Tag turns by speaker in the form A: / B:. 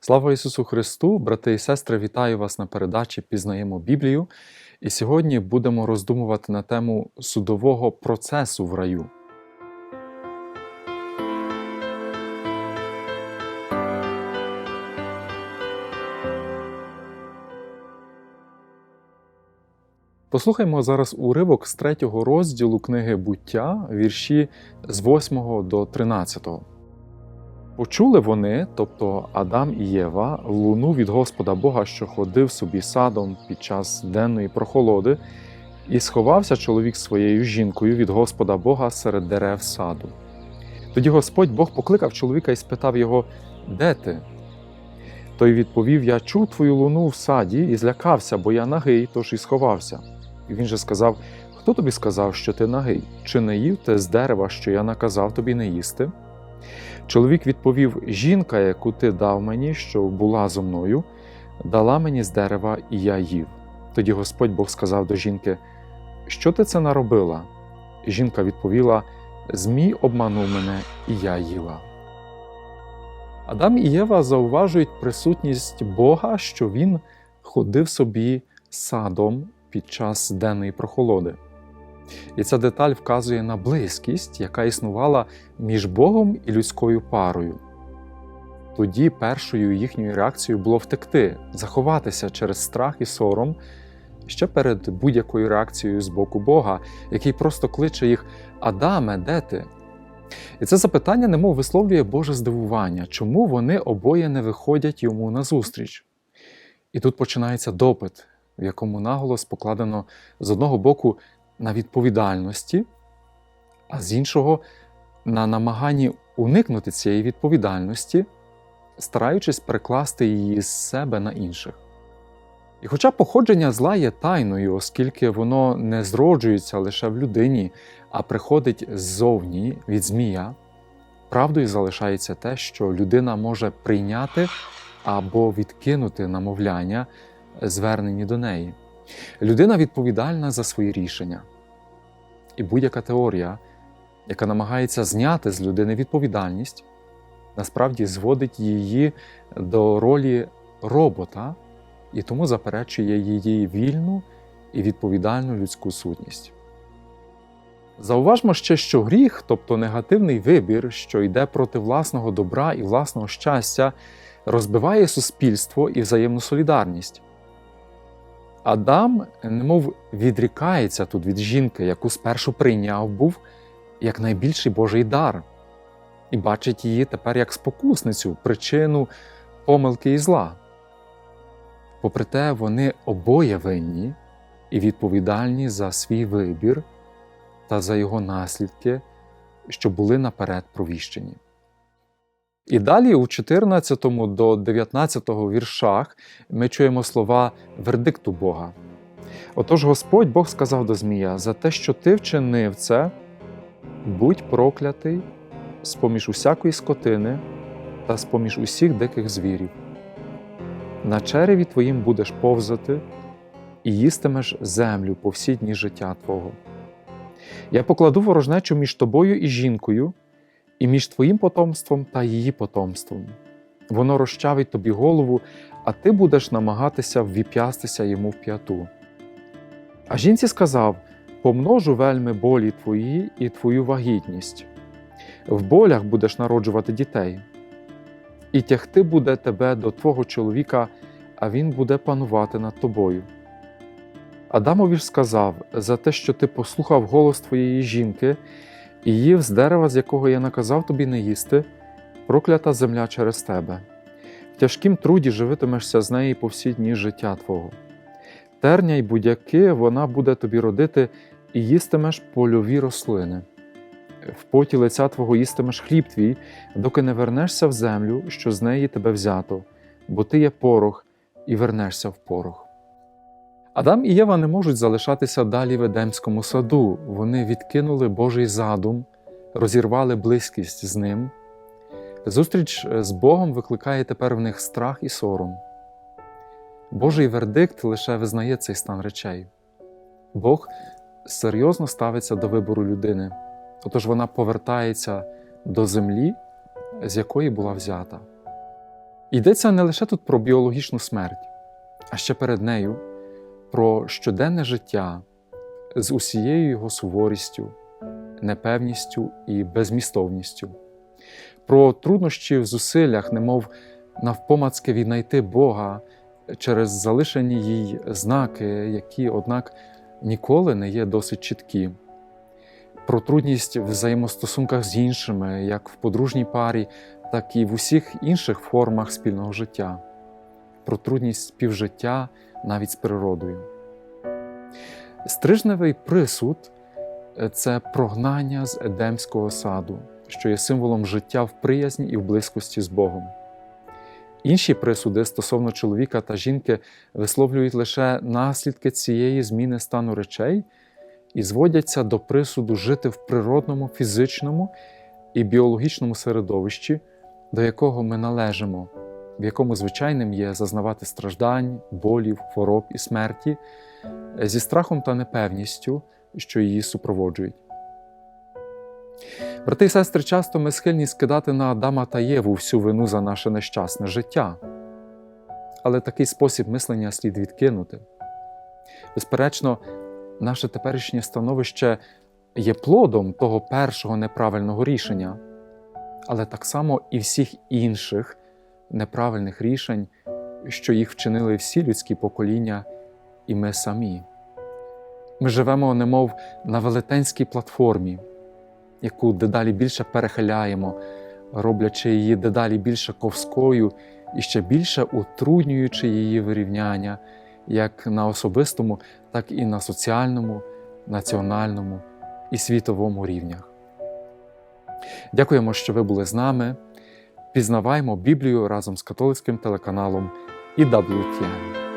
A: Слава Ісусу Христу, брати і сестри, вітаю вас на передачі Пізнаємо Біблію. І сьогодні будемо роздумувати на тему судового процесу в раю. Послухаймо зараз уривок з третього розділу книги буття, вірші з 8 до 13. Почули вони, тобто Адам і Єва, луну від Господа Бога, що ходив собі садом під час денної прохолоди, і сховався чоловік своєю жінкою від Господа Бога серед дерев саду. Тоді Господь Бог покликав чоловіка і спитав його: Де ти? Той відповів: Я чув твою луну в саді і злякався, бо я нагий, тож і сховався. І він же сказав: Хто тобі сказав, що ти нагий? Чи не їв ти з дерева, що я наказав тобі не їсти? Чоловік відповів: Жінка, яку ти дав мені, що була зо мною, дала мені з дерева, і я їв. Тоді Господь Бог сказав до жінки: Що ти це наробила? Жінка відповіла: Змій обманув мене, і я їла. Адам і Єва зауважують присутність Бога, що він ходив собі садом під час денної прохолоди. І ця деталь вказує на близькість, яка існувала між Богом і людською парою. Тоді першою їхньою реакцією було втекти, заховатися через страх і сором ще перед будь-якою реакцією з боку Бога, який просто кличе їх Адаме, де ти? І це запитання немов висловлює Боже здивування, чому вони обоє не виходять йому назустріч. І тут починається допит, в якому наголос покладено з одного боку на відповідальності, а з іншого на намаганні уникнути цієї відповідальності, стараючись перекласти її з себе на інших. І хоча походження зла є тайною, оскільки воно не зроджується лише в людині, а приходить ззовні від Змія, правдою залишається те, що людина може прийняти або відкинути намовляння, звернені до неї. Людина відповідальна за свої рішення. І будь-яка теорія, яка намагається зняти з людини відповідальність, насправді зводить її до ролі робота і тому заперечує її вільну і відповідальну людську сутність. Зауважмо ще, що гріх, тобто негативний вибір, що йде проти власного добра і власного щастя, розбиває суспільство і взаємну солідарність. Адам, немов відрікається тут від жінки, яку спершу прийняв був як найбільший Божий дар, і бачить її тепер як спокусницю, причину помилки і зла. Попри те, вони обоє винні і відповідальні за свій вибір та за його наслідки, що були наперед провіщені. І далі у 14 до 19 віршах ми чуємо слова вердикту Бога. Отож Господь Бог сказав до Змія: за те, що ти вчинив це, будь проклятий з поміж усякої скотини та з поміж усіх диких звірів. На череві твоїм будеш повзати і їстимеш землю по всі дні життя Твого. Я покладу ворожнечу між тобою і жінкою і між твоїм потомством та її потомством. Воно розчавить тобі голову, а ти будеш намагатися ввіп'ястися йому в п'яту. А жінці сказав: помножу вельми болі твої і твою вагітність. В болях будеш народжувати дітей, і тягти буде тебе до твого чоловіка, а він буде панувати над тобою. Адамові ж сказав: за те, що ти послухав голос твоєї жінки і їв з дерева, з якого я наказав тобі не їсти, проклята земля через тебе. В тяжкім труді живитимешся з неї по всі дні життя Твого. Терня й будяки вона буде тобі родити, і їстимеш польові рослини. В поті лиця Твого їстимеш хліб твій, доки не вернешся в землю, що з неї тебе взято, бо ти є порох, і вернешся в порох. Адам і Єва не можуть залишатися далі в Едемському саду. Вони відкинули Божий задум, розірвали близькість з ним. Зустріч з Богом викликає тепер в них страх і сором. Божий вердикт лише визнає цей стан речей. Бог серйозно ставиться до вибору людини, отож вона повертається до землі, з якої була взята. Йдеться не лише тут про біологічну смерть, а ще перед нею про щоденне життя з усією його суворістю, непевністю і безмістовністю, про труднощі в зусиллях, немов навпомацки віднайти Бога через залишені їй знаки, які, однак, ніколи не є досить чіткі, про трудність в взаємостосунках з іншими, як в подружній парі, так і в усіх інших формах спільного життя, про трудність співжиття навіть з природою. Стрижневий присуд це прогнання з Едемського саду, що є символом життя в приязні і в близькості з Богом. Інші присуди стосовно чоловіка та жінки висловлюють лише наслідки цієї зміни стану речей і зводяться до присуду жити в природному, фізичному і біологічному середовищі, до якого ми належимо, в якому звичайним є зазнавати страждань, болів, хвороб і смерті, зі страхом та непевністю, що її супроводжують. Брати і сестри, часто ми схильні скидати на Адама та Єву всю вину за наше нещасне життя. Але такий спосіб мислення слід відкинути. Безперечно, наше теперішнє становище є плодом того першого неправильного рішення, але так само і всіх інших неправильних рішень, що їх вчинили всі людські покоління, і ми самі. Ми живемо, немов на велетенській платформі, яку дедалі більше перехиляємо, роблячи її дедалі більше ковською і ще більше утруднюючи її вирівняння як на особистому, так і на соціальному, національному і світовому рівнях. Дякуємо, що ви були з нами. Пізнаваймо Біблію разом з католицьким телеканалом EWTN.